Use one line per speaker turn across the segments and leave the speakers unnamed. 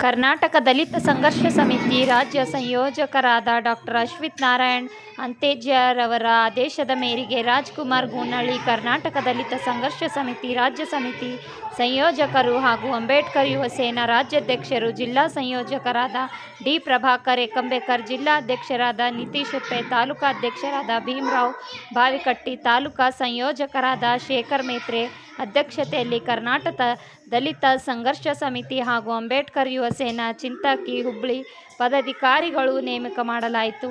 ಕರ್ನಾಟಕ ದಲಿತ ಸಂಘರ್ಷ ಸಮಿತಿ ರಾಜ್ಯ ಸಂಯೋಜಕರಾದ ಡಾಕ್ಟರ್ ಅಶ್ವಿತ್ ನಾರಾಯಣ್ ಅಂತೇಜರವರ ಆದೇಶದ ಮೇರೆಗೆ ರಾಜ್ಕುಮಾರ್ ಗೂನಳ್ಳಿ ಕರ್ನಾಟಕ ದಲಿತ ಸಂಘರ್ಷ ಸಮಿತಿ, ರಾಜ್ಯ ಸಮಿತಿ ಸಂಯೋಜಕರು ಹಾಗೂ ಅಂಬೇಡ್ಕರ್ ಯುವ ಸೇನಾ ರಾಜ್ಯಾಧ್ಯಕ್ಷರು, ಜಿಲ್ಲಾ ಸಂಯೋಜಕರಾದ ಡಿ ಪ್ರಭಾಕರ್ ಎಕಂಬೇಕರ್ ಜಿಲ್ಲಾಧ್ಯಕ್ಷರಾದ ನಿತೀಶ್ ಉಪ್ಪೆ, ತಾಲೂಕಾ ಅಧ್ಯಕ್ಷರಾದ ಭೀಮರಾವ್ ಬಾವಿಕಟ್ಟಿ, ತಾಲೂಕಾ ಸಂಯೋಜಕರಾದ ಶೇಖರ್ ಮೇತ್ರೆ ಅಧ್ಯಕ್ಷತೆಯಲ್ಲಿ ಕರ್ನಾಟಕ ದಲಿತ ಸಂಘರ್ಷ ಸಮಿತಿ ಹಾಗೂ ಅಂಬೇಡ್ಕರ್ ಯುವ ಸೇನಾ ಚಿಂತಕಿ ಹುಬ್ಬಳ್ಳಿ ಪದಾಧಿಕಾರಿಗಳು ನೇಮಕ ಮಾಡಲಾಯಿತು.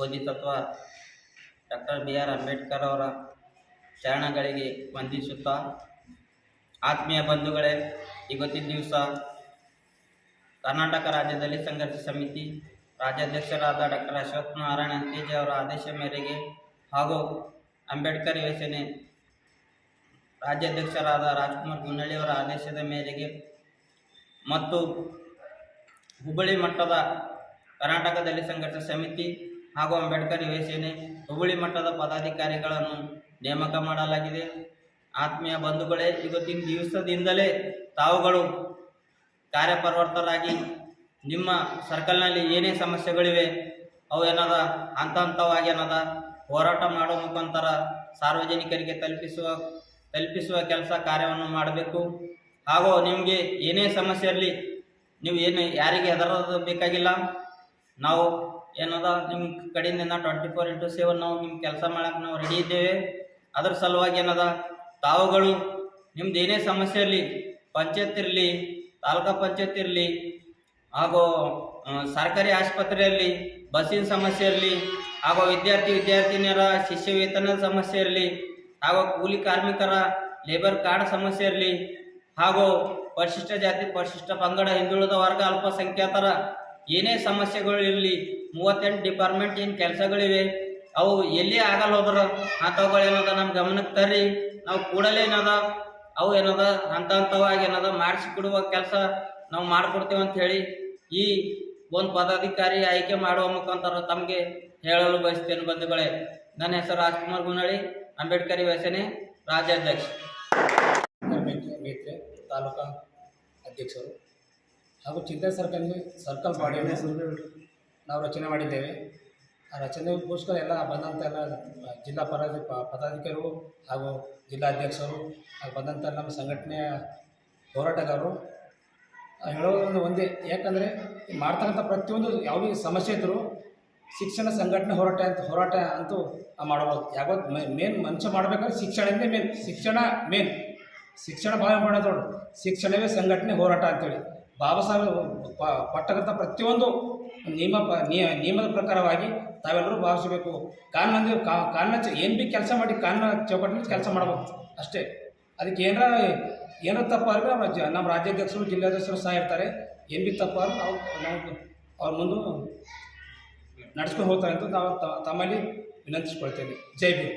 Bodhisattva doctor B R Ambedkar ಅವರ ಶರಣಗಳಿಗೆ ವಂದಿಸುತ್ತಾ ಆತ್ಮೀಯ ಬಂಧುಗಳೇ ಇವತ್ತಿನ ದಿವಸ ಕರ್ನಾಟಕ ರಾಜ್ಯದಲ್ಲಿ ಸಂಘರ್ಷ ಸಮಿತಿ ರಾಜ್ಯಾಧ್ಯಕ್ಷರಾದ ಡಾಕ್ಟರ್ ಅಶ್ವಥ್ ನಾರಾಯಣ ಅಂತೇಜಿ ಅವರ ಆದೇಶ ಮೇರೆಗೆ ಹಾಗೂ ಅಂಬೇಡ್ಕರ್ ಯೋಜನೆ ರಾಜ್ಯಾಧ್ಯಕ್ಷರಾದ ರಾಜ್ಕುಮಾರ್ ಗುನ್ನಳ್ಳಿ ಅವರ ಆದೇಶದ ಮೇರೆಗೆ ಮತ್ತು ಹುಬ್ಬಳ್ಳಿ ಮಟ್ಟದ ಕರ್ನಾಟಕದಲ್ಲಿ ಸಂಘರ್ಷ ಸಮಿತಿ ಹಾಗೂ ಅಂಬೇಡ್ಕರ್ ಯುವ ಸೇನೆ ಹುಬ್ಬಳ್ಳಿ ಮಟ್ಟದ ಪದಾಧಿಕಾರಿಗಳನ್ನು ನೇಮಕ ಮಾಡಲಾಗಿದೆ. ಆತ್ಮೀಯ ಬಂಧುಗಳೇ, ಇವತ್ತಿನ ದಿವಸದಿಂದಲೇ ತಾವುಗಳು ಕಾರ್ಯಪ್ರವರ್ತರಾಗಿ ನಿಮ್ಮ ಸರ್ಕಲ್ನಲ್ಲಿ ಏನೇ ಸಮಸ್ಯೆಗಳಿವೆ, ಅವು ಏನದ ಹಂತ ಹಂತವಾಗಿ ಏನದ, ಹೋರಾಟ ಮಾಡುವ ಮುಖಾಂತರ ಸಾರ್ವಜನಿಕರಿಗೆ ತಲುಪಿಸುವ ತಲುಪಿಸುವ ಕೆಲಸ ಕಾರ್ಯವನ್ನು ಮಾಡಬೇಕು. ಹಾಗೂ ನಿಮಗೆ ಏನೇ ಸಮಸ್ಯೆ ಇರಲಿ, ನೀವು ಏನು, ಯಾರಿಗೆ ಹೆದರಬೇಕಾಗಿಲ್ಲ ನಾವು ಏನದ ನಿಮ್ಮ ಕಡೆಯಿಂದ ಟ್ವೆಂಟಿ ಫೋರ್ ಇಂಟು ಸೆವೆನ್ ನಾವು ನಿಮ್ಮ ಕೆಲಸ ಮಾಡೋಕ್ಕೆ ನಾವು ರೆಡಿ ಇದ್ದೇವೆ. ಅದ್ರ ಸಲುವಾಗಿ ಏನದ, ತಾವುಗಳು ನಿಮ್ದು ಏನೇ ಸಮಸ್ಯೆ ಇರಲಿ, ಪಂಚಾಯತ್ ಇರಲಿ, ತಾಲೂಕಾ ಪಂಚಾಯತ್ ಇರಲಿ, ಹಾಗೂ ಸರ್ಕಾರಿ ಆಸ್ಪತ್ರೆಯಲ್ಲಿ ಬಸ್ಸಿನ ಸಮಸ್ಯೆ ಇರಲಿ, ಹಾಗೂ ವಿದ್ಯಾರ್ಥಿ ವಿದ್ಯಾರ್ಥಿನಿಯರ ಶಿಷ್ಯ ವೇತನದ ಸಮಸ್ಯೆ ಇರಲಿ, ಹಾಗೂ ಕೂಲಿ ಕಾರ್ಮಿಕರ ಲೇಬರ್ ಕಾರ್ಡ್ ಸಮಸ್ಯೆ ಇರಲಿ, ಹಾಗೂ ಪರಿಶಿಷ್ಟ ಜಾತಿ, ಪರಿಶಿಷ್ಟ ಪಂಗಡ ಹಿಂದುಳಿದ ವರ್ಗ ಅಲ್ಪಸಂಖ್ಯಾತರ ಏನೇ ಸಮಸ್ಯೆಗಳು ಇರಲಿ ಮೂವತ್ತೆಂಟು ಡಿಪಾರ್ಟ್ಮೆಂಟ್ ಏನು ಕೆಲಸಗಳಿವೆ, ಅವು ಎಲ್ಲಿ ಆಗಲ್ಲ ಹೋದ್ರ ಅಂಥವುಗಳೇನದ ನಮ್ಮ ಗಮನಕ್ಕೆ ತರ್ರಿ, ನಾವು ಕೂಡಲೇ ಏನದ, ಅವು ಏನದ ಹಂತ ಹಂತವಾಗಿ ಏನದ ಮಾಡಿಸಿಕೊಡುವ ಕೆಲಸ ನಾವು ಮಾಡಿಕೊಡ್ತೇವೆ ಅಂತ ಹೇಳಿ ಈ ಒಂದು ಪದಾಧಿಕಾರಿ ಆಯ್ಕೆ ಮಾಡುವ ಮುಖಾಂತರ ತಮಗೆ ಹೇಳಲು ಬಯಸ್ತೇನೆ ಬಂಧುಗಳೇ. ನನ್ನ ಹೆಸರು ರಾಜ್ಕುಮಾರ್ ಗುನಳ್ಳಿ ಅಂಬೇಡ್ಕರ್ ಯೋಜನೆ ರಾಜ್ಯಾಧ್ಯಕ್ಷ.
ತಾಲೂಕಾ ಅಧ್ಯಕ್ಷರು ಹಾಗೂ ಚಿಂತೆ ಸರ್ಕಲ್ ಸರ್ಕಲ್ ಬಾಡಿಯನ್ನು ನಾವು ರಚನೆ ಮಾಡಿದ್ದೇವೆ. ಆ ರಚನೆಗೋಸ್ಕರ ಎಲ್ಲ ಬಂದಂಥ ಎಲ್ಲ ಜಿಲ್ಲಾ ಪರಾಧಿ, ಪ- ಪದಾಧಿಕಾರಿಗಳು ಹಾಗೂ ಜಿಲ್ಲಾಧ್ಯಕ್ಷರು ಹಾಗೂ ಬಂದಂಥ ನಮ್ಮ ಸಂಘಟನೆಯ ಹೋರಾಟಗಾರರು ಹೇಳೋದೊಂದು ಒಂದೇ. ಯಾಕಂದರೆ ಮಾಡ್ತಕ್ಕಂಥ ಪ್ರತಿಯೊಂದು ಯಾವುದೇ ಸಮಸ್ಯೆ ಇದ್ದರೂ ಶಿಕ್ಷಣ ಸಂಘಟನೆ ಹೋರಾಟ ಅಂತ, ಹೋರಾಟ ಅಂತೂ ಮಾಡಬಹುದು ಯಾವತ್ತು ಮೇನ್ ಮನುಷ್ಯ ಮಾಡಬೇಕಾದ್ರೆ ಶಿಕ್ಷಣ ಮೇನ್. ಶಿಕ್ಷಣ ಮೇನ್. ಶಿಕ್ಷಣ ಭಾಳ ಮಾಡೋದು ಶಿಕ್ಷಣವೇ ಸಂಘಟನೆ ಹೋರಾಟ ಅಂತೇಳಿ. ಬಾಬಾ ಸಾಹೇಬ್ ಕೊಟ್ಟಕ್ಕಂಥ ಪ್ರತಿಯೊಂದು ನಿಯಮ ನಿಯಮದ ಪ್ರಕಾರವಾಗಿ ತಾವೆಲ್ಲರೂ ಭಾವಿಸಬೇಕು. ಕಾನೂನು ಕಾನೂನ ಏನು ಭೀ ಕೆಲಸ ಮಾಡಿ ಕಾನೂನು ಚೌಕಟ್ಟಿನಲ್ಲಿ ಕೆಲಸ ಮಾಡಬೇಕು ಅಷ್ಟೇ. ಅದಕ್ಕೆ ಏನಾರ ಏನೋ ತಪ್ಪಾದ್ರೆ ನಮ್ಮ ರಾಜ್ಯಾಧ್ಯಕ್ಷರು, ಜಿಲ್ಲಾಧ್ಯಕ್ಷರು ಸಹ ಇರ್ತಾರೆ. ಏನು ಭೀ ತಪ್ಪಾದ್ರೆ ನಾವು ನಾವು ಅವ್ರ ಮುಂದೆ ನಡೆಸ್ಕೊಂಡು ಹೋಗ್ತಾರೆ ಅಂತ ನಾವು ತಮ್ಮಲ್ಲಿ ವಿನಂತಿಸ್ಕೊಳ್ತೇವೆ ಜೈ ಭೀಮ್.